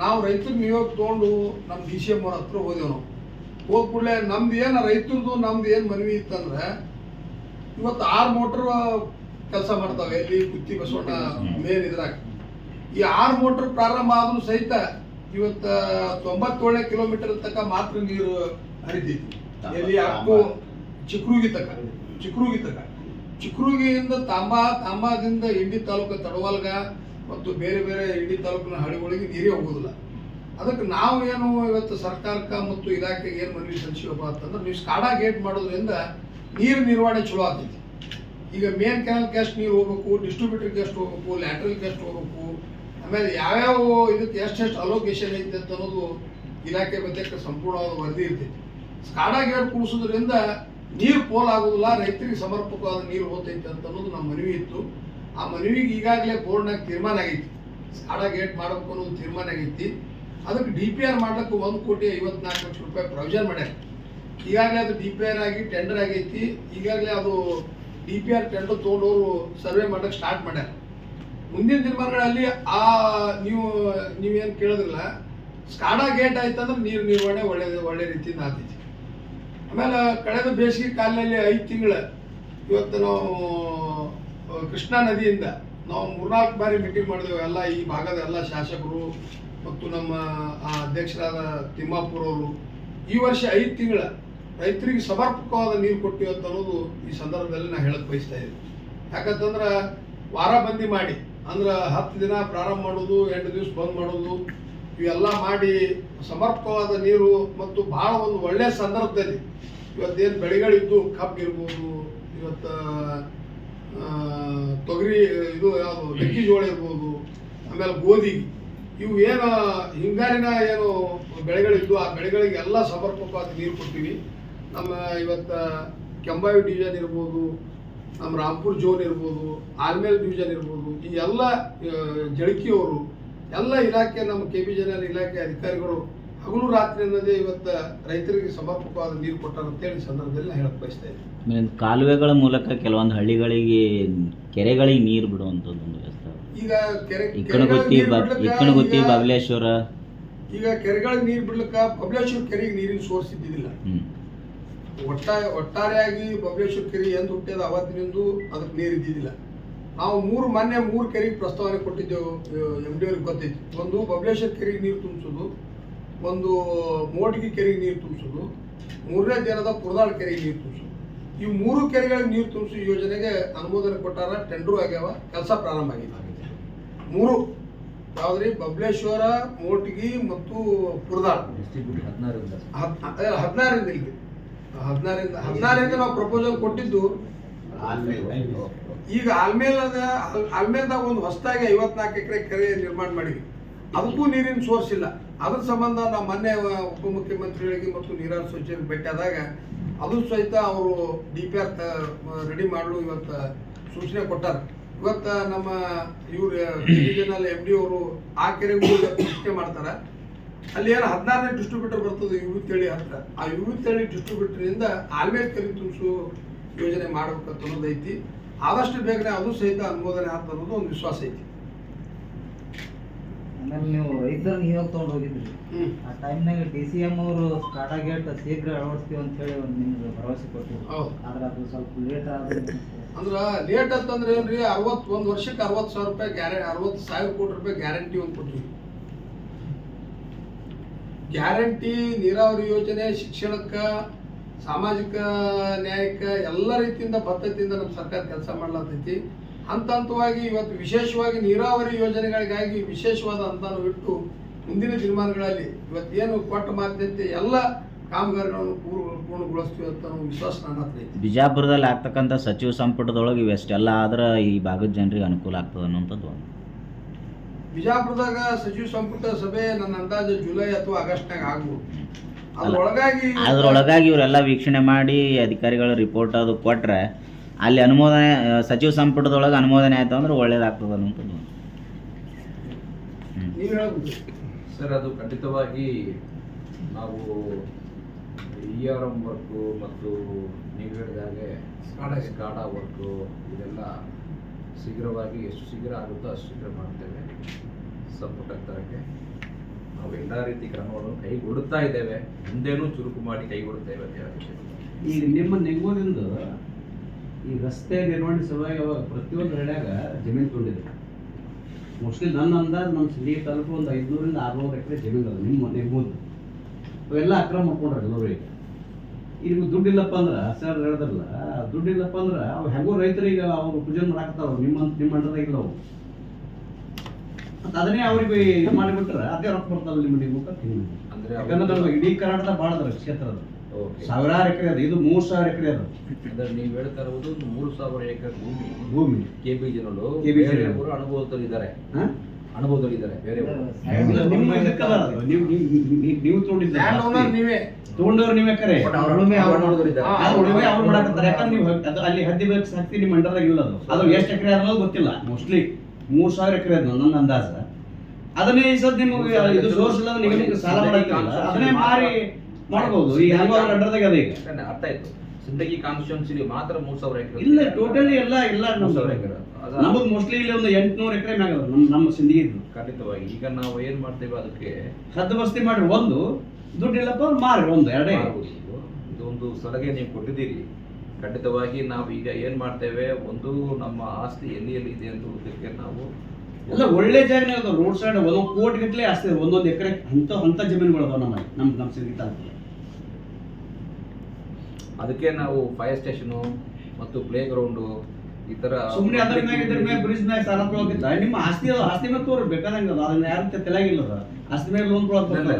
ನಾವು ರೈತರ ನಿಯೋಗ ತೊಗೊಂಡು ನಮ್ಮ ಡಿ ಸಿ ಎಂ ಅವ್ರ ಹತ್ರ ಹೋದೆವು ನಾವು. ಹೋದ ಕೂಡಲೇ ನಮ್ದು ಏನು ರೈತರದು ನಮ್ದು ಏನು ಮನವಿ ಇತ್ತಂದ್ರೆ, ಇವತ್ತು ಆರು ಮೋಟ್ರ್ ಕೆಲಸ ಮಾಡ್ತಾವೆ, ಎಲ್ಲಿ ಕುತ್ತಿ ಬಸವಣ್ಣ ಮೇನ್ ಇದ್ರಾಗ. ಈ ಆರು ಮೋಟ್ರ್ ಪ್ರಾರಂಭ ಆದ್ರೂ ಸಹಿತ ಇವತ್ತು ತೊಂಬತ್ತೇಳನೇ ಕಿಲೋಮೀಟರ್ ತನಕ ಮಾತ್ರ ನೀರು ಹರಿತೈತಿ ಎಲ್ಲಿ ಅಪ್ಪು ಚಿಕ್ರೂಗಿ ತಕ ಚಿಕ್ರೂಗಿ ತಕ ಚಿಕ್ರೂಗಿಯಿಂದ ತಾಂಬಾ, ತಾಂಬಾದಿಂದ ಇಂಡಿ ತಾಲೂಕ ತಡವಲ್ಗ ಮತ್ತು ಬೇರೆ ಬೇರೆ ಇಡೀ ತಾಲೂಕಿನ ಹಳ್ಳಿಗಳಿಗೆ ನೀರೇ ಹೋಗೋದಿಲ್ಲ. ಅದಕ್ಕೆ ನಾವು ಏನು ಇವತ್ತು ಸರ್ಕಾರಕ್ಕೆ ಮತ್ತು ಇಲಾಖೆಗೆ ಏನು ಮನವಿ ಸಲ್ಲಿಸಿವಪ್ಪ ಅಂತಂದ್ರೆ ನೀವು ಸ್ಕಾಡಾ ಗೇಟ್ ಮಾಡೋದ್ರಿಂದ ನೀರು ನಿರ್ವಹಣೆ ಚಲೋ ಆಗ್ತೈತಿ. ಈಗ ಮೇನ್ ಕ್ಯಾನಲ್ಗೆ ಎಷ್ಟು ನೀರು ಹೋಗ್ಬೇಕು ಡಿಸ್ಟ್ರಿಬ್ಯೂಟರ್ಗೆ ಎಷ್ಟು ಹೋಗ್ಬೇಕು ಲ್ಯಾಟ್ರಲ್ಗೆ ಎಷ್ಟು ಹೋಗ್ಬೇಕು. ಆಮೇಲೆ ಯಾವ್ಯಾವ ಇದಕ್ಕೆ ಎಷ್ಟೆಷ್ಟು ಅಲೋಕೇಶನ್ ಐತೆ ಅಂತ ಅನ್ನೋದು ಇಲಾಖೆ ಬಗ್ಗೆ ಸಂಪೂರ್ಣವಾದ ವರದಿ ಇರ್ತೈತಿ. ಸ್ಕಾಡಾ ಗೇಟ್ ಕೂಡಿಸೋದ್ರಿಂದ ನೀರು ಪೋಲ್ ಆಗೋದಿಲ್ಲ ರೈತರಿಗೆ ಸಮರ್ಪಕವಾದ ನೀರು ಹೋಗ್ತೈತೆ ಅಂತ ಅನ್ನೋದು ನಮ್ಮ ಮನವಿ ಇತ್ತು. ಆ ಮನವಿಗೆ ಈಗಾಗಲೇ ಬೋರ್ಡ್ನಾಗ ತೀರ್ಮಾನ ಆಗೈತಿ. ಸ್ಕಾಡಾ ಗೇಟ್ ಮಾಡಬೇಕು ಒಂದು ತೀರ್ಮಾನ ಆಗೈತಿ. ಅದಕ್ಕೆ ಡಿ ಪಿ ಆರ್ ಮಾಡ್ಲಿಕ್ಕೆ ಒಂದು ಕೋಟಿ ಐವತ್ನಾಲ್ಕು ಲಕ್ಷ ರೂಪಾಯಿ ಪ್ರೊವಿಷನ್ ಮಾಡ್ಯಾರ. ಈಗಾಗಲೇ ಅದು ಡಿ ಪಿ ಆರ್ ಆಗಿ ಟೆಂಡರ್ ಆಗೈತಿ. ಈಗಾಗಲೇ ಅದು ಡಿ ಪಿ ಆರ್ ಟೆಂಡರ್ ತೊಗೊಂಡವರು ಸರ್ವೆ ಮಾಡಕ್ಕೆ ಸ್ಟಾರ್ಟ್ ಮಾಡ್ಯಾರ. ಮುಂದಿನ ದಿನಮಾನಗಳಲ್ಲಿ ಆ ನೀವು, ನೀವೇನು ಕೇಳೋದಿಲ್ಲ ಸ್ಕಾಡಾ ಗೇಟ್ ಆಯ್ತಂದ್ರೆ ನೀರು ನಿರ್ವಹಣೆ ಒಳ್ಳೆ ಒಳ್ಳೆ ರೀತಿಯಿಂದ ಆಗ್ತೈತಿ. ಆಮೇಲೆ ಕಳೆದ ಬೇಸಿಗೆ ಕಾಲದಲ್ಲಿ ಐದು ತಿಂಗಳ ಇವತ್ತು ನಾವು ಕೃಷ್ಣಾ ನದಿಯಿಂದ ನಾವು ಮೂರ್ನಾಲ್ಕು ಬಾರಿ ಮೀಟಿಂಗ್ ಮಾಡಿದೆವು. ಎಲ್ಲ ಈ ಭಾಗದ ಎಲ್ಲ ಶಾಸಕರು ಮತ್ತು ನಮ್ಮ ಅಧ್ಯಕ್ಷರಾದ ತಿಮ್ಮಾಪುರ ಅವರು ಈ ವರ್ಷ ಐದು ತಿಂಗಳ ರೈತರಿಗೆ ಸಮರ್ಪಕವಾದ ನೀರು ಕೊಟ್ಟಿವಿ ಅಂತ ಅನ್ನೋದು ಈ ಸಂದರ್ಭದಲ್ಲಿ ನಾ ಹೇಳಕ್ ಬಯಸ್ತಾ ಇದ್ದೀನಿ. ಯಾಕಂತಂದ್ರೆ ವಾರ ಬಂದಿ ಮಾಡಿ, ಅಂದ್ರೆ ಹತ್ತು ದಿನ ಪ್ರಾರಂಭ ಮಾಡೋದು, ಎಂಟು ದಿವಸ ಬಂದ್ ಮಾಡೋದು, ಇವೆಲ್ಲ ಮಾಡಿ ಸಮರ್ಪಕವಾದ ನೀರು ಮತ್ತು ಬಹಳ ಒಂದು ಒಳ್ಳೆಯ ಸಂದರ್ಭದಲ್ಲಿ ಇವತ್ತೇನು ಬೆಳೆಗಳಿದ್ದು, ಕಬ್ಬು ಇರ್ಬೋದು, ಇವತ್ತು ತೊಗರಿ ಇದು ಯಾವುದು ಮೆಕ್ಕೆಜೋಳ ಇರ್ಬೋದು, ಆಮೇಲೆ ಗೋಧಿ. ಇವು ಏನು ಹಿಂಗಾರಿನ ಏನು ಬೆಳೆಗಳಿದ್ದು ಆ ಬೆಳೆಗಳಿಗೆ ಎಲ್ಲ ಸಮರ್ಪಕವಾದ ನೀರು ಕೊಡ್ತೀವಿ. ನಮ್ಮ ಇವತ್ತು ಕೆಂಬಾಯು ಡಿವಿಷನ್ ಇರ್ಬೋದು, ನಮ್ಮ ರಾಮ್ಪುರ್ ಜೋನ್ ಇರ್ಬೋದು, ಆಲ್ಮೇಲ್ ಡಿವಿಷನ್ ಇರ್ಬೋದು, ಈ ಎಲ್ಲ ಜಳಕಿಯವರು, ಎಲ್ಲ ಇಲಾಖೆ, ನಮ್ಮ ಕೆ ಬಿ ಜನರಲ್ ಇಲಾಖೆ ಅಧಿಕಾರಿಗಳು ಹಗಲು ರಾತ್ರಿ ಅನ್ನೋದೇ ಇವತ್ತು ರೈತರಿಗೆ ಸಮರ್ಪಕವಾದ ನೀರು ಕೊಟ್ಟಾರ ಅಂತೇಳಿ ಹೇಳಿ ಸಂದರ್ಭದಲ್ಲಿ ನಾನು ಹೇಳಕ್ ಬಯಸ್ತಾ ಇದ್ದೀನಿ. ಕಾಲುವೆಗಳ ಮೂಲಕ ಕೆಲವೊಂದು ಹಳ್ಳಿಗಳಿಗೆ ಕೆರೆಗಳಿಗೆ ನೀರು ಬಿಡುವಂಥದ್ದು ಒಂದು ವ್ಯವಸ್ಥೆ. ಈಗ ಕೆರೆ ಇಕ್ಕಣಗುತ್ತಿ ಕೆರೆಗಳಿಗೆ ಬ ನೀರ್ ಬಿಡ್ಲಿಕ್ಕ ಇಕ್ಕಣಗುತ್ತಿ ಈಗ- ಕೆರೆಗಳಿಗೆ ನೀರು ಬಿಡ್ಲಿಕ್ಕ ಬಬಲೇಶ್ವರ ಕೆರೆಗೆ ನೀರಿನ ಸೋರ್ಸ್ ಇದ್ದಿದ್ದಿಲ್ಲ. ಹ್ಮ್. ಒಟ್ಟ ಒಟ್ಟಾರೆಯಾಗಿ ಬಬಲೇಶ್ವರ ಕೆರೆ ಎಂದು ಹುಟ್ಟಿದ ಅವತ್ತಿನಿಂದ ಅದಕ್ಕೆ ನೀರು ಇದ್ದಿದ್ದಿಲ್ಲ. ನಾವು ಮೂರು ಮೊನ್ನೆ ಮೂರು ಕೆರೆಗೆ ಪ್ರಸ್ತಾವನೆ ಕೊಟ್ಟಿದ್ದೆವು ಎಂ ಡಿ ಅವ್ರಿಗೆ ಗೊತ್ತೈತಿ. ಒಂದು ಬಬಲೇಶ್ವರ ಕೆರೆಗೆ ನೀರು ತುಂಬಿಸೋದು. ಒಂದು ಮೋಟ್ಗಿ ಕೆರೆಗೆ ನೀರು ತುಂಬಿಸೋದು, ಮೂರನೇ ದಿನದ ಪುರದಾಳ್ ಕೆರೆಗೆ ನೀರು ತುಂಬಿಸೋದು. ಈ ಮೂರು ಕೆರೆಗಳಿಗೆ ನೀರು ತುಂಬಿಸೋ ಯೋಜನೆಗೆ ಅನುಮೋದನೆ ಕೊಟ್ಟಾರ ಟೆಂಡರ್ ಆಗ್ಯಾವ, ಕೆಲಸ ಪ್ರಾರಂಭ ಆಗಿದೆ ಮೂರು, ಯಾವ್ದ್ರಿ? ಬಬ್ಲೇಶ್ವರ, ಮೋಟಗಿ ಮತ್ತು ಪುರದಾಳ ಹದಿನಾರರಿಂದ ಇಲ್ರಿ ಹದಿನಾರರಿಂದ ಹದಿನಾರರಿಂದ ನಾವು ಪ್ರಪೋಸಲ್ ಕೊಟ್ಟಿದ್ದು, ಈಗ ಆಲ್ಮೇಲದ ಆಲ್ಮೇಲ್ದಾಗ ಒಂದು ಹೊಸದಾಗಿ ಐವತ್ನಾಲ್ಕು ಎಕರೆ ಕೆರೆ ನಿರ್ಮಾಣ ಮಾಡಿದ್ವಿ. ಅದಕ್ಕೂ ನೀರಿನ ಸೋರ್ಸ್ ಇಲ್ಲ. ಅದ್ರ ಸಂಬಂಧ ನಾವು ಮೊನ್ನೆ ಉಪಮುಖ್ಯಮಂತ್ರಿಗಳಿಗೆ ಮತ್ತು ನೀರಾವರಿ ಸಚಿವರಿಗೆ ಭೇಟಿಯಾದಾಗ ಅದು ಸಹಿತ ಅವರು ಡಿ ಪಿ ಆರ್ ರೆಡಿ ಮಾಡಲು ಇವತ್ತು ಸೂಚನೆ ಕೊಟ್ಟಾರ. ಇವತ್ತು ನಮ್ಮ ಇವ್ರು ಡಿವಿಷನಲ್ ಎಂ ಡಿ ಅವರು ಆ ಕೆರೆಗೂ ಸೂಚನೆ ಮಾಡ್ತಾರೆ. ಅಲ್ಲಿ ಏನು ಹದಿನಾರನೇ ಡಿಸ್ಟ್ರಿಬ್ಯೂಟರ್ ಬರ್ತದೆ ಯು ತಳಿ ಅಂತ ಆ ಯು ತಳಿ ಡಿಸ್ಟ್ರಿಬ್ಯೂಟರ್ನಿಂದ ಆಲ್ಮೇಲ್ ಕೆರೆ ತುಂಬಿಸು ಯೋಜನೆ ಮಾಡ್ಬೇಕಂತ ಐತಿ ಆದಷ್ಟು ಬೇಗನೆ ಅದು ಸಹಿತ ಅನುಮೋದನೆ ಆತ ಅನ್ನೋದು ಒಂದು ವಿಶ್ವಾಸ ಐತಿ. ಆಮೇಲೆ ನೀವು ರೈತರ ನಿಯೋಗ ತೊಗೊಂಡು ಹೋಗಿದ್ರಿ. ಆ ಟೈಮ್ನಾಗ ಡಿ ಸಿ ಎಂ ಅವರು ಸ್ಕಾಡಾ ಗೇಟ್ ಶೀಘ್ರ ಅಳವಡಿಸ್ತೀವಿ ಅಂತ ಹೇಳಿ ಒಂದು ನಿಮ್ಗೆ ಭರವಸೆ ಕೊಟ್ಟಿದ್ರು ಹೌದು. ಆದ್ರೆ ಅದು ಸ್ವಲ್ಪ ಲೇಟ್ ಆದ್ರೆ ಅಂದ್ರ ಲೇಟ್ ಅಂತಂದ್ರೆ ಏನ್ರಿ ಅರವತ್ ಒಂದ್ ವರ್ಷಕ್ಕೆ ಅರವತ್ತು ಸಾವಿರ ರೂಪಾಯಿ ಗ್ಯಾರಂಟಿ ಅರವತ್ತು ಸಾವಿರ ಕೋಟಿ ರೂಪಾಯಿ ಗ್ಯಾರಂಟಿ ಒಂದು ಕೊಟ್ಟಿವಿ ಗ್ಯಾರಂಟಿ ನೀರಾವರಿ ಯೋಜನೆ ಶಿಕ್ಷಣಕ್ಕ ಸಾಮಾಜಿಕ ನ್ಯಾಯಕ್ಕ ಎಲ್ಲ ರೀತಿಯಿಂದ ಬದ್ಧತೆಯಿಂದ ನಮ್ಮ ಸರ್ಕಾರ ಕೆಲಸ ಮಾಡ್ಲಾತೈತಿ. ಹಂತ ಹಂತವಾಗಿ ಇವತ್ತು ವಿಶೇಷವಾಗಿ ನೀರಾವರಿ ಯೋಜನೆಗಳಿಗಾಗಿ ವಿಶೇಷವಾದ ಅನುದಾನ ಇಟ್ಟು ಮುಂದಿನ ದಿನಮಾನಗಳಲ್ಲಿ ಇವತ್ತೇನು ಕೊಟ್ಟ ಮಾತಿನಂತೆ ಎಲ್ಲ ಕಾಮಗಾರಿಗಳನ್ನು ಪೂರ್ಣ ಪೂರ್ಣಗೊಳಿಸ್ತೀವಿ ಅಂತ ವಿಶ್ವಾಸ ನನ್ನ ಹತ್ರ ಐತಿ. ಬಿಜಾಪುರದಲ್ಲಿ ಆಗ್ತಕ್ಕಂಥ ಸಚಿವ ಸಂಪುಟದೊಳಗೆ ಇವೆಷ್ಟೆಲ್ಲ ಆದ್ರೆ ಈ ಭಾಗದ ಜನರಿಗೆ ಅನುಕೂಲ ಆಗ್ತದೆ ಅನ್ನೋಂಥದ್ದು ಒಂದು. ಬಿಜಾಪುರದಾಗ ಸಚಿವ ಸಂಪುಟ ಸಭೆ ನನ್ನ ಅಂದಾಜು ಜುಲೈ ಅಥವಾ ಆಗಸ್ಟ್ನಾಗ ಆಗ್ಬೋದು. ಅದ್ರೊಳಗಾಗಿ ಅದ್ರೊಳಗಾಗಿ ಇವರೆಲ್ಲ ವೀಕ್ಷಣೆ ಮಾಡಿ ಅಧಿಕಾರಿಗಳ ರಿಪೋರ್ಟ್ ಅದು ಕೊಟ್ರೆ ಅಲ್ಲಿ ಅನುಮೋದನೆ ಸಚಿವ ಸಂಪುಟದೊಳಗೆ ಅನುಮೋದನೆ ಆಯ್ತು ಅಂದ್ರೆ ಒಳ್ಳೇದಾಗ್ತದೆ. ನೀವು ಸರ್ ಅದು ಖಂಡಿತವಾಗಿ ನಾವು ಇ ಆರ್ ಎಂ ವರ್ಕು ಮತ್ತು ನೀವು ಹೇಳಿದಾಗೆ ಸ್ಕಾಡಾ. ಸ್ಕಾಡಾ ವರ್ಕು ಇದೆಲ್ಲ ಶೀಘ್ರವಾಗಿ ಎಷ್ಟು ಶೀಘ್ರ ಆಗುತ್ತೋ ಅಷ್ಟು ಶೀಘ್ರ ಮಾಡ್ತೇವೆ ಸಂಪುಟ ತರಕ್ಕೆ ಎಲ್ಲ ರೀತಿ ಕ್ರಮಗಳನ್ನು ಕೈಗೊಡುತ್ತಾ ಇದ್ದೇವೆ. ಮುಂದೇನೂ ಚುರುಕು ಮಾಡಿ ಕೈಗೊಡುತ್ತೇವೆ ಅಂತ ಹೇಳಿ ಈಗ ನಿಮ್ಮ ನೆಂಗೋದಿಂದ ಈ ರಸ್ತೆ ನಿರ್ವಹಣೆ ಸಲುವಾಗಿ ಅವಾಗ ಪ್ರತಿಯೊಂದು ಹಳ್ಳಿಯಾಗ ಜಮೀನು ತೊಗೊಂಡಿದೆ ಮೋಸ್ಟ್ಲಿ ನನ್ನ ಅಂದಾಜು ನಮ್ಮ ಸಿಂಧಿ ತಲುಪು ಒಂದು ಐದುನೂರಿಂದ ಆರುನೂರು ಎಕರೆ ಜಮೀನು ಅದ ನಿಮ್ಮ ನಿಮ್ಮದು ಅವೆಲ್ಲ ಅಕ್ರಮ ಮಾಡ್ಕೊಂಡ್ರೆ ಎಲ್ಲರೂ ಈಗ. ಈಗ ದುಡ್ಡಿಲ್ಲಪ್ಪ ಅಂದ್ರೆ ಸರ್ ಹೇಳಿದ್ರಲ್ಲ ದುಡ್ಡಿಲ್ಲಪ್ಪ ಅಂದ್ರೆ ಅವು ಹೆಂಗೋ ರೈತರಿಗೆ ಅವ್ರು ಪೂಜೆ ಮಾಡಾಕ್ತಾವ ನಿಮ್ಮ ನಿಮ್ಮ ಅಂಡರ್ದಾಗಿಲ್ಲ ಅವು ಮತ್ತು ಅದನ್ನೇ ಅವ್ರಿಗೆ ಇದು ಮಾಡಿಬಿಟ್ರೆ ಅದೇ ರೊಕ್ಕ ಬರ್ತಾವಲ್ಲ ನಿಮ್ಮ ನಿಮ್ಮ ಅಂತ ಅಂದ್ರೆ ಯಾಕಂದ್ರೆ ನಮ್ಗೆ ಇಡೀ ಕರ್ನಾಟಕ ಭಾಳ ಕ್ಷೇತ್ರದ ಕ್ಷೇತ್ರ ಅದು. ಸಾವಿರಾರು ಎಕರೆ ಅದು ಇದು ಮೂರು ಸಾವಿರ ಎಕರೆ ಅದು. ಅಂದ್ರೆ ನೀವು ಹೇಳ್ತಾ ಇರೋದು ಒಂದು ಮೂರು ಸಾವಿರ ಎಕರೆ ಭೂಮಿ. ಭೂಮಿ. ಕೆ ಬಿ ಜನರು ಕೆ ಬಿ ಅನುಭವದಲ್ಲಿದ್ದಾರೆ ಹಾ? ಅನುಭವದಲ್ಲಿದ್ದಾರೆ ನಿಮ್ಮ ಇದಕ್ಕಲ್ಲ ಅದು. ನೀವು ನೀವು- ನೀವು- ನೀವು ಓನರ್ ನೀವೇ ತೊಗೊಂಡವ್ರು ನೀವೇ ಕರೆ. ಉಳುಮೆ ಅವ್ರು ಅನುಭವದಲ್ಲಿದ್ದಾರೆ. ಮಾಡಕತ್ತಾರೆ. ಯಾಕಂದ್ರೆ ನೀವು ಅಲ್ಲಿ ಹದ್ದಿ ಬೇಕು ಸಾಕ್ತಿ ನಿಮ್ಮ ಅಂಡರ್ದಾಗ ಇಲ್ಲ ಅದು ಅದು ಎಷ್ಟು ಎಕರೆ ಅನ್ನೋದು ಗೊತ್ತಿಲ್ಲ. ಮೋಸ್ಟ್ಲಿ ಮೂರ್ ಸಾವಿರ ಎಕರೆ ಅದು ನನ್ನ ಅಂದಾಜ. ಅದನ್ನೇ ಈ ಸದ್ ನಿಮಗೆ ಇದು ಸೋರ್ಸ್ ಇಲ್ಲ ಅಂದ್ರೆ ನಿಮಗೆ ಸಾಲ ಅದನ್ನೇ ಮಾರಿ ಮಾಡ್ಬೋದು. ಈ ಹಲವಾರು ಅಂಡರ್ದಾಗ ಅದ. ಈಗ ಅರ್ಥ ಆಯ್ತು. ಸಿಂದಗಿ ಕಾನ್ಸ್ಟಿಟ್ಯೂನ್ಸಿಲಿ ಮಾತ್ರ ಮೂರ್ ಸಾವಿರ ಎಕರೆ ಇಲ್ಲ ಟೋಟಲಿ ಎಲ್ಲ ಇಲ್ಲ ಮೂರ್ ಸಾವಿರ ಎಕರೆ. ನಮಗ್ ಮೋಸ್ಟ್ಲಿ ಇಲ್ಲಿ ಒಂದು ಎಂಟ್ನೂರು ಎಕರೆ ಮ್ಯಾಗ ನಮ್ಮ ನಮ್ಮ ಸಿಂಧಿಗೆ ಖಂಡಿತವಾಗಿ. ಈಗ ನಾವು ಏನ್ ಮಾಡ್ತೇವೆ ಅದಕ್ಕೆ ಹದ್ದು ಬಸ್ತಿ ಮಾಡ್ರಿ ಒಂದು. ದುಡ್ಡಿಲ್ಲಪ್ಪ ಮಾರಿ ಒಂದು ಎರಡೇ. ಇದೊಂದು ಸಲಹೆ ನೀವು ಕೊಟ್ಟಿದ್ದೀರಿ. ಖಂಡಿತವಾಗಿ ನಾವು ಈಗ ಏನ್ ಮಾಡ್ತೇವೆ? ಒಂದು ನಮ್ಮ ಆಸ್ತಿ ಎಲ್ಲಿ ಎಲ್ಲಿ ಇದೆ ಅಂತ ಹುಡುಕಕ್ಕೆ ನಾವು ಎಲ್ಲ ಒಳ್ಳೆ ಜಾಗನೇ ಅದಾವ. ರೋಡ್ ಸೈಡ್ ಒಂದೊಂದು ಕೋಟಿ ಗಟ್ಟಲೆ ಆಸ್ತಿ. ಒಂದೊಂದು ಎಕರೆ ಅಂತ ಅಂತ ಜಮೀನುಗಳು ಅದಾವ ನಮ್ಮ ನಮ್ಮ ನಮ್ಮ ತಾಲೂಕು ಅದಕ್ಕೆ ನಾವು ಫೈರ್ ಸ್ಟೇಷನು ಮತ್ತು ಪ್ಲೇ ಗ್ರೌಂಡು ಈ ತರ ಸುಮ್ಮನೆ ಅದ್ರ ಮ್ಯಾಗ ಇದ್ರ ಮ್ಯಾಗ ಬ್ರಿಡ್ಜ್ ಮ್ಯಾಗ ಸಾಲ ತೊಗೊಳಕಿಲ್ಲ ನಿಮ್ಮ ಆಸ್ತಿ ಅದ ಆಸ್ತಿ ಮೇಲೆ ತೋರಿ ಬೇಕಾದಂಗ ಅದ ಅದನ್ನ ಯಾರು ತೆಲಾಗಿಲ್ಲ ಅದ ಆಸ್ತಿ ಮೇಲೆ ಲೋನ್ ತೊಗೊಳಕ್ ಮ್ಯಾಗ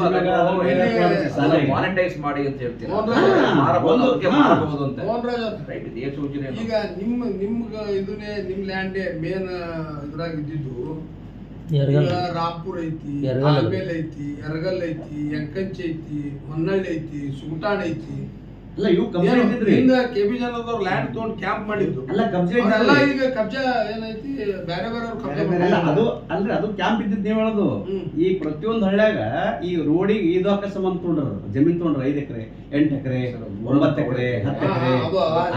ಮ್ಯಾಗ ಮಾನಿಟೈಸ್ ಮಾಡಿ ಅಂತ ಹೇಳ್ತೀನಿ ಮಾರಬಹುದು ಅಂತ. ರೈಟ್ ಸೂಚನೆ ಈಗ ನಿಮ್ಮ ನಿಮ್ಗ ಇದನ್ನೇ ನಿಮ್ ಲ್ಯಾಂಡ್ ಮೇನ್ ಇದ್ರಾಗ ಇದ್ದಿದ್ದು ರಾಂಪುರ್ ಐತಿ. ಆಲ್ಮೇಲ್ ಐತಿ ಎರಗಲ್ ಐತಿ ಎಂಕಂಚಿ ಐತಿ ಹೊನ್ನಳ್ಳಿ ಐತಿ ಸುಗಟಾಣ್ ಐತಿ. ಅಲ್ಲ ಇವು ಕಬ್ಜೆ ಇದ್ದಿದ್ರಿ ಹಿಂಗ ಕೆ ಬಿ ಜನದವ್ರು ಲ್ಯಾಂಡ್ ತಗೊಂಡ್ ಕ್ಯಾಂಪ್ ಮಾಡಿದ್ರು ಅಲ್ಲ ಕಬ್ಜೆ ಇದ್ದಿದ್ರಿ. ಈಗ ಕಬ್ಜಾ ಏನೈತಿ? ಬೇರೆ ಬೇರೆ ಕಬ್ಜಾ ಅಲ್ಲ ಅದು ಅಲ್ರಿ ಅದು ಕ್ಯಾಂಪ್ ಇದ್ದಿದ್ ನೀವು ಹೇಳೋದು. ಈ ಪ್ರತಿಯೊಂದು ಹಳ್ಳ್ಯಾಗ ಈ ರೋಡಿಗೆ ಈದಾಕ ಸಂಬಂಧ ತೊಗೊಂಡ್ರ. ಜಮೀನ್ ತೊಗೊಂಡ್ರ ಐದ್ ಎಕರೆ ಎಂಟ್ ಎಕರೆ ಒಂಬತ್ತು ಎಕರೆ ಹತ್ತು ಎಕರೆ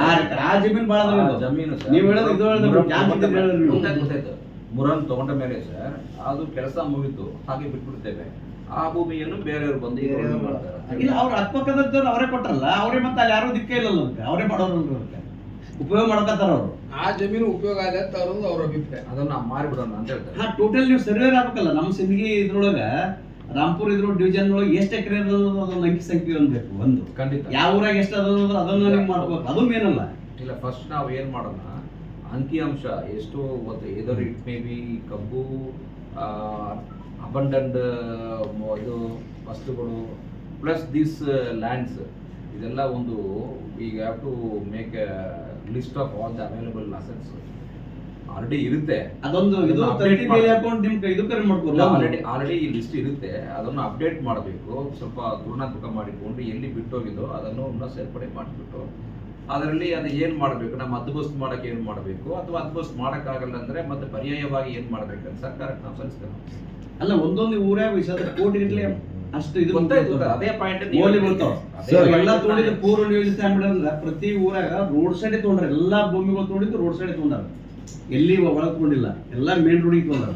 ಆರ್ ಎಕರೆ. ಆ ಜಮೀನ್ ಇದು. ಜಮೀನು ನೀವ್ ಹೇಳೋದು ಇದು ಹೇಳೋದು ಮುರಂ ಕ್ಯಾಂಪ್ ಇದ್ದಿದ್ದು ಮೇಲೆ- ಹೇಳಿದ್ರಿ ನೀವು. ಗೊತ್ತಾಯ್ತು, ಗೊತ್ತಾಯ್ತು. ಮುರಂ ತಗೊಂಡ ಮೇಲೆ ಸರ್ ಅದು ಕೆಲಸ ಮುಗಿತು ಹಾಗೆ ಬಿಟ್ಬಿಡ್ತೇವೆ. ಆ ಭೂಮಿಯನ್ನು ಬೇರೆಯವರು ಬಂದು ಇಲ್ಲ ಅವ್ರ ಅಕ್ಕಪಕ್ಕದವ್ರು ಅವರೇ ಕೊಟ್ಟರಲ್ಲ ಅವರೇ ಮತ್ತೆ ಅಲ್ಲಿ ಯಾರು ದಿಕ್ಕೇ ಇಲ್ಲ ಅವರೇ ಮಾಡೋರು ಉಪಯೋಗ ಮಾಡ್ಕತ್ತಾರ ಅವರು. ಆ ಜಮೀನು ಉಪಯೋಗ ಆದ ಅಂತ ಅವ್ರದ್ದು ಅವ್ರ ಅಭಿಪ್ರಾಯ. ಅದನ್ನ ಮಾರಿಬಿಡೋಣ ಅಂತ ಹೇಳ್ತಾರೆ. ಹಾ ಟೋಟಲ್ ನೀವು ಸರ್ವೇರ್ ಆಗ್ಬೇಕಲ್ಲ ನಮ್ಮ ಸಿಂದಗಿ ಇದ್ರೊಳಗ ರಾಂಪುರ್ ಇದ್ರ ಡಿವಿಜನ್ ಒಳಗೆ ಎಷ್ಟು ಎಕರೆ ಅದನ್ನ ಅಂಕಿ ಸಂಖ್ಯೆ ಅನ್ಬೇಕು ಒಂದು. ಖಂಡಿತ. ಯಾವ ಊರಾಗ ಎಷ್ಟು ಅದ ಅದನ್ನ ನೀವು ಮಾಡ್ಬೇಕು ಅದು ಏನಲ್ಲ ಅಲ್ಲ. ಇಲ್ಲ ಫಸ್ಟ್ ನಾವು ಏನ್ ಮಾಡೋಣ ಅಂಕಿಅಂಶ ಎಷ್ಟು ಎದರ್ ಇಟ್ ಮೇ ಬಿ ಕಬ್ಬು ಅಬಂಡಂಡ್ ಇದು ವಸ್ತುಗಳು ಪ್ಲಸ್ ದಿಸ್ ಲ್ಯಾಂಡ್ಸ್ ಇದೆಲ್ಲ ಒಂದು ಈಗ have to make list of all the available assets already ಇರುತ್ತೆ. ಅದೊಂದು ಆಲ್ರೆಡಿ ಆಲ್ರೆಡಿ ಈ ಲಿಸ್ಟ್ ಇರುತ್ತೆ. ಅದನ್ನು ಅಪ್ಡೇಟ್ ಮಾಡಬೇಕು. ಸ್ವಲ್ಪ ಪೂರ್ಣಾತ್ಮಕ ಮಾಡಿಕೊಂಡು ಎಲ್ಲಿ ಬಿಟ್ಟೋಗಿದೋ ಅದನ್ನು ಸೇರ್ಪಡೆ ಮಾಡಿಬಿಟ್ಟು ಅದರಲ್ಲಿ ಅದು ಏನು ಮಾಡಬೇಕು? ನಮ್ಮ ಹದ್ದುಬಸ್ತು ಮಾಡಕ್ಕೆ ಏನು ಮಾಡಬೇಕು? ಅಥವಾ ಹದ್ದುಬಸ್ತು ಮಾಡೋಕ್ಕಾಗಲ್ಲ ಅಂದ್ರೆ ಮತ್ತೆ ಪರ್ಯಾಯವಾಗಿ ಏನು ಮಾಡ್ಬೇಕಂತ ಸರ್ಕಾರಕ್ಕೆ ನಾವು ಸಲ್ಲಿಸ್ತೇವೆ. ಅಲ್ಲ ಒಂದೊಂದು ಊರೇ ವಿಷಯ ಕೋಟಿ ಗಟ್ಟಲೆ ಅಷ್ಟು ಇದು ಗೊತ್ತಾಯ್ತು. ಅದೇ ಪಾಯಿಂಟ್ ಎಲ್ಲ ತಗೊಂಡಿದ್ದು ಪೂರ್ವ ನಿಯೋಜಿತ ಅಂದ್ಬಿಡಂದ್ರ ಪ್ರತಿ ಊರಾಗ ರೋಡ್ ಸೈಡ್ ತೊಗೊಂಡ್ರೆ ಎಲ್ಲಾ ಭೂಮಿಗಳು ತೋಡಿ ರೋಡ್ ಸೈಡ್ ತೊಗೊಂಡಾರ. ಎಲ್ಲಿ ಒಳಗ್ ತಗೊಂಡಿಲ್ಲ ಎಲ್ಲಾ ಮೇನ್ ರೋಡಿಗೆ ತೊಗೊಂಡಾರ.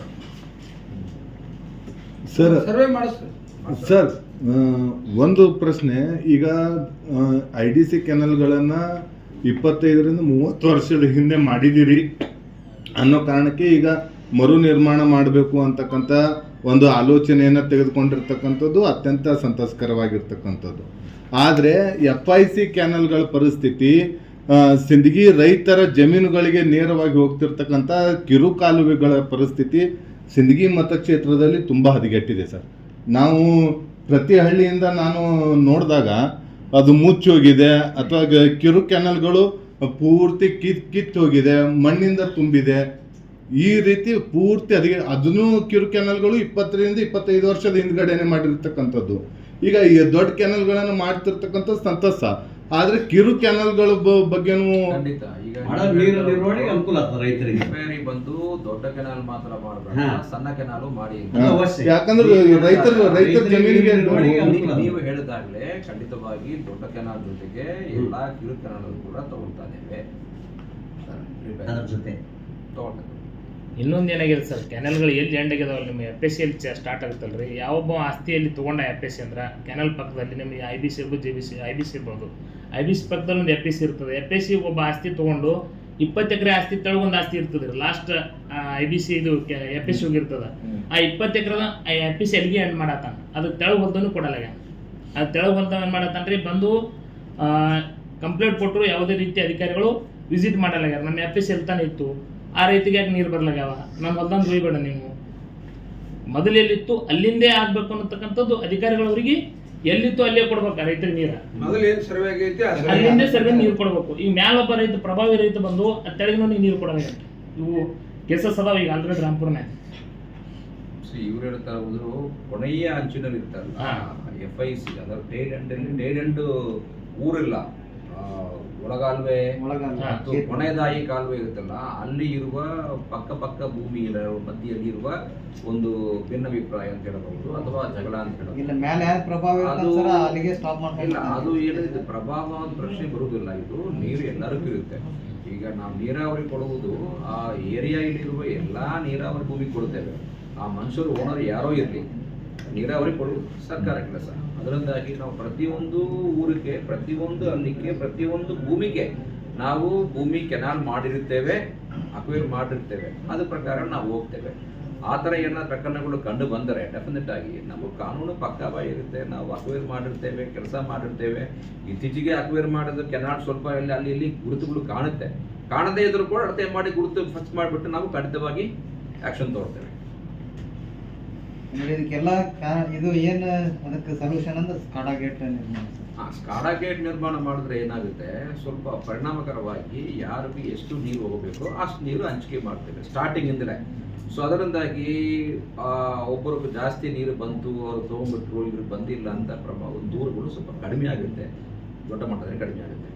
ಸರ್ ಸರ್ವೆ ಮಾಡಿಸ್ರಿ ಸರ್ ಒಂದು ಪ್ರಶ್ನೆ. ಈಗ ಐ ಡಿ ಸಿ ಕೆನಲ್ಗಳನ್ನು ಇಪ್ಪತ್ತೈದರಿಂದ ಮೂವತ್ತು ವರ್ಷದ ಹಿಂದೆ ಮಾಡಿದ್ದೀರಿ ಅನ್ನೋ ಕಾರಣಕ್ಕೆ ಈಗ ಮರು ನಿರ್ಮಾಣ ಮಾಡಬೇಕು ಅಂತಕ್ಕಂಥ ಒಂದು ಆಲೋಚನೆಯನ್ನು ತೆಗೆದುಕೊಂಡಿರ್ತಕ್ಕಂಥದ್ದು ಅತ್ಯಂತ ಸಂತಸಕರವಾಗಿರ್ತಕ್ಕಂಥದ್ದು. ಆದರೆ ಎಫ್ ಐ ಸಿ ಕ್ಯಾನಲ್ಗಳ ಪರಿಸ್ಥಿತಿ ಸಿಂದಗಿ ರೈತರ ಜಮೀನುಗಳಿಗೆ ನೇರವಾಗಿ ಹೋಗ್ತಿರ್ತಕ್ಕಂಥ ಕಿರುಕಾಲುವೆಗಳ ಪರಿಸ್ಥಿತಿ ಸಿಂದಗಿ ಮತಕ್ಷೇತ್ರದಲ್ಲಿ ತುಂಬ ಹದಗೆಟ್ಟಿದೆ ಸರ್. ನಾವು ಪ್ರತಿ ಹಳ್ಳಿಯಿಂದ ನಾನು ನೋಡಿದಾಗ ಅದು ಮುಚ್ಚೋಗಿದೆ ಅಥವಾ ಕಿರು ಕೆನಲ್ಗಳು ಪೂರ್ತಿ ಕಿತ್, ಕಿತ್ತು ಹೋಗಿದೆ, ಮಣ್ಣಿಂದ ತುಂಬಿದೆ. ಈ ರೀತಿ ಪೂರ್ತಿ ಅದಕ್ಕೆ ಅದನ್ನು ಕಿರು ಕೆನಲ್ಗಳು ಇಪ್ಪತ್ತರಿಂದ ಇಪ್ಪತ್ತೈದು ವರ್ಷದ ಹಿಂದ್ಗಡೆನೆ ಮಾಡಿರ್ತಕ್ಕಂಥದ್ದು. ಈಗ ಈ ದೊಡ್ಡ ಕೆನಲ್ಗಳನ್ನು ಮಾಡ್ತಿರ್ತಕ್ಕಂಥ ಸಂತಸ. ಆದ್ರೆ ಕಿರು ಕೆನಲ್ಗಳ ಬ- ಬಗ್ಗೆನೂ ಖಂಡಿತ. ಈಗ ನೀರು ನಿರ್ವಹಣೆಗೆ ಅನುಕೂಲ ಆಗ್ತದೆ ರೈತರಿಗೆ. ರಿಪೇರಿ ಬಂದು ದೊಡ್ಡ ಕೆನಾಲ್ ಮಾತ್ರ ಮಾಡಬೇಡ ಸಣ್ಣ ಕೆನಾಲು ಮಾಡಿ. ಯಾಕಂದ್ರೆ ರೈತರು ರೈತರ ಜಮೀನಿಗೆ ನೀವು-. ಹೇಳಿದಾಗಲೇ ಖಂಡಿತವಾಗಿ ದೊಡ್ಡ ಕೆನಾಲ್ ಜೊತೆಗೆ ಎಲ್ಲಾ ಕಿರು ಕೆನಾಲ್ ಕೂಡ ತಗೊಳ್ತಾ ಇದ್ದೇವೆ ಅದ್ರ ಜೊತೆ. ತಗೊಳ್ತಾ ಇದ್ದೇವೆ. ಇನ್ನೊಂದು ಏನಾಗಿದೆ ಸರ್? ಕೆನಲ್ಗಳು ಎಲ್ಲಿ ಎಂಡ್ ಆಗಿದಾವಲ್ಲ ನಿಮಗೆ ಎಫ್ ಎಸ್ ಸಿ ಎಲ್ಲಿ ಸ್ಟಾರ್ಟ್ ಆಗುತ್ತಲ್ಲ ರೀ ಯಾವೊಬ್ಬ ಆಸ್ತಿಯಲ್ಲಿ ತೊಗೊಂಡ ಎಫ್ ಎಸ್ ಸಿ ಅಂದ್ರೆ ಕೆನಲ್ ಪಕ್ಕದಲ್ಲಿ ನಿಮಗೆ ಐ ಬಿ ಸಿ ಇರ್ಬೋದು J B C I B C ಇರ್ಬೋದು. ಐ ಬಿ ಸಿ ಪಕ್ಕದಲ್ಲಿ ಒಂದು ಎಫ್ ಎಸ್ ಸಿ ಇರ್ತದೆ. ಎಫ್ ಎಸ್ ಸಿ ಒಬ್ಬ ಆಸ್ತಿ ತೊಗೊಂಡು ಇಪ್ಪತ್ತು ಎಕರೆ ಆಸ್ತಿ ಒಂದು ಆಸ್ತಿ ಇರ್ತದೆ ರೀ. ಲಾಸ್ಟ್ ಐ ಬಿ ಸಿ ಇದು ಎಫ್ ಎಸ್ ಹೋಗಿರ್ತದೆ ಆ ಇಪ್ಪತ್ತು ಎಕರೆದ ಎಫ್ ಎಸ್ ಸಿ ಎಲ್ಲಿಗೆ ಎಂಡ್ ಮಾಡತ್ತಾನ? ಅದು ತೆಳಗ್ ಹೊಲ್ದನು ಕೊಡಲ್ಲ ಅದು ತೆಳಗೆ ಹೊಲ್ದವ ಏನು ಮಾಡತ್ತಾನ ರೀ? ಬಂದು ಕಂಪ್ಲೇಂಟ್ ಕೊಟ್ಟರು ಯಾವುದೇ ರೀತಿ ಅಧಿಕಾರಿಗಳು ವಿಸಿಟ್ ಮಾಡಲಾಗ್ಯಾರ ನಮ್ಮ ಎಫ್ ಎಸ್ ಎಲ್ತಾನೆ ಇತ್ತು. ಆ ರೈತಿಗೆ ಯಾಕೆ ನೀರು ಬರ್ಲಾಗ್ಯಾವ? ನಾನು ಹೊಲ್ದಂದು ಹೋಗ್ಬೇಡ ನೀವು. ಮೊದಲು ಎಲ್ಲಿತ್ತು ಅಲ್ಲಿಂದೇ ಆಗ್ಬೇಕು ಅನ್ನತಕ್ಕಂಥದ್ದು ಅಧಿಕಾರಿಗಳವರಿಗೆ ಎಲ್ಲಿತ್ತು ಅಲ್ಲೇ ಕೊಡ್ಬೇಕು ಆ ರೈತರಿಗೆ ನೀರ. ಅಲ್ಲಿಂದೇ ಸರ್ವೆ ನೀರು ಕೊಡಬೇಕು. ಈಗ ಮ್ಯಾಲೊಬ್ಬ ರೈತ ಪ್ರಭಾವಿ ರೈತ ಬಂದು ತೆಳಗಿನ ನೀರು ಕೊಡಲ್ಲ ಇವು ಕೇಸಸ್ ಅದಾವ ಈಗ ಆಲ್ರೆಡಿ ಗ್ರಾಮಪುರನೇ ಇವ್ರು ಹೇಳ್ತಾ ಹೋದ್ರು ಕೊನೆಯ ಅಂಚಿನಲ್ಲಿ ಇರ್ತಾರಲ್ಲ. ಎಫ್ ಐ ಸಿ ಅಂದ್ರೆ ಟೈಲ್ ಅಲ್ಲಿ ಟೈಲ್ ಎಂಡ್ ಊರಿಲ್ಲ. ಆ, ಒಳಗಾಲ್ವೆ ಮತ್ತು ಕೊನೆದಾಯಿ ಕಾಲುವೆ ಇರುತ್ತಲ್ಲ ಅಲ್ಲಿ ಇರುವ ಪಕ್ಕ ಪಕ್ಕ ಭೂಮಿ ಇರೋ ಮಧ್ಯದಲ್ಲಿ ಇರುವ ಒಂದು ಭಿನ್ನಾಭಿಪ್ರಾಯ ಅಂತ ಹೇಳಬಹುದು ಅಥವಾ ಜಗಳ ಅಂತ ಇಲ್ಲ ಹೇಳಬಹುದು ಇಲ್ಲ ಅದು ಏನಿದೆ ಪ್ರಭಾವ ಅಂತ ಪ್ರಶ್ನೆ ಬರುವುದಿಲ್ಲ ಇದು ನೀರು ಎಲ್ಲರಿಗೂ ಇರುತ್ತೆ. ಈಗ ನಾವು ನೀರಾವರಿ ಕೊಡುವುದು ಆ ಏರಿಯಾದಲ್ಲಿರುವ ಎಲ್ಲಾ ನೀರಾವರಿ ಭೂಮಿ ಕೊಡುತ್ತೇವೆ. ಆ ಮನುಷ್ಯರು ಓನರ್ ಯಾರೋ ಇರಲಿ. ನೀರಾವರಿ ಕೊಡುವುದು ಸರ್ಕಾರ ಕೆಲಸ ಅದರಿಂದಾಗಿ ನಾವು ಪ್ರತಿಯೊಂದು ಊರಿಗೆ, ಪ್ರತಿಯೊಂದು ಹಳ್ಳಿಗೆ, ಪ್ರತಿಯೊಂದು ಭೂಮಿಗೆ ನಾವು ಭೂಮಿ ಕೆನಾಲ್ ಮಾಡಿರುತ್ತೇವೆ, ಅಕ್ವೇರ್ ಮಾಡಿರ್ತೇವೆ ಅದ್ರ ಪ್ರಕಾರ ನಾವು ಹೋಗ್ತೇವೆ. ಆ ಥರ ಏನಾದ್ರು ಪ್ರಕರಣಗಳು ಕಂಡು ಬಂದರೆ ಡೆಫಿನೆಟ್ ಆಗಿ ನಮ್ಮ ಕಾನೂನು ಪಕ್ಕಾಬಾಯಿ ಇರುತ್ತೆ. ನಾವು ಅಕ್ವೇರ್ ಮಾಡಿರ್ತೇವೆ ಕೆಲಸ ಮಾಡಿರ್ತೇವೆ ಇತ್ತೀಚೆಗೆ ಅಕ್ವೇರ್ ಮಾಡೋದು ಕೆನಾಲ್ ಸ್ವಲ್ಪ ಇಲ್ಲಿ ಅಲ್ಲಿ, ಇಲ್ಲಿ ಗುರುತುಗಳು ಕಾಣುತ್ತೆ. ಕಾಣದೇ ಇದ್ರೂ ಕೂಡ ಅಳತೆ ಮಾಡಿ ಗುರುತು ಫಸ್ಟ್ ಮಾಡಿಬಿಟ್ಟು ನಾವು ಖಂಡಿತವಾಗಿ ಆಕ್ಷನ್ ತಗೊಳ್ತೇವೆ ಅಂದ್ರೆ ಇದಕ್ಕೆಲ್ಲ ಕಾ- ಇದು ಏನು ಅದಕ್ಕೆ ಸೊಲ್ಯೂಷನ್ ಅಂದ್ರೆ ಸ್ಕಾಡಾ ಗೇಟ್ ನಿರ್ಮಾಣ ಆ ಸ್ಕಾಡಾ ಗೇಟ್ ನಿರ್ಮಾಣ ಮಾಡಿದ್ರೆ ಏನಾಗುತ್ತೆ? ಸ್ವಲ್ಪ ಪರಿಣಾಮಕರವಾಗಿ ಯಾರಿಗೆ ಎಷ್ಟು ನೀರು ಹೋಗಬೇಕು ಅಷ್ಟು ನೀರು ಹಂಚಿಕೆ ಮಾಡ್ತೇವೆ ಸ್ಟಾರ್ಟಿಂಗ್ ಇಂದಲೇ. ಸೊ ಅದರಿಂದಾಗಿ ಆ, ಒಬ್ಬರಿಗೆ ಜಾಸ್ತಿ ನೀರು ಬಂತು ಅವ್ರು ತೊಗೊಂಡ್ಬಿಟ್ರು ಇವ್ರಿಗೆ ಬಂದಿಲ್ಲ ಅಂತ ಪ್ರಭಾವ ದೂರುಗಳು ಸ್ವಲ್ಪ ಕಡಿಮೆ ಆಗುತ್ತೆ. ದೊಡ್ಡ ಮಟ್ಟದಲ್ಲಿ ಕಡಿಮೆ ಆಗುತ್ತೆ.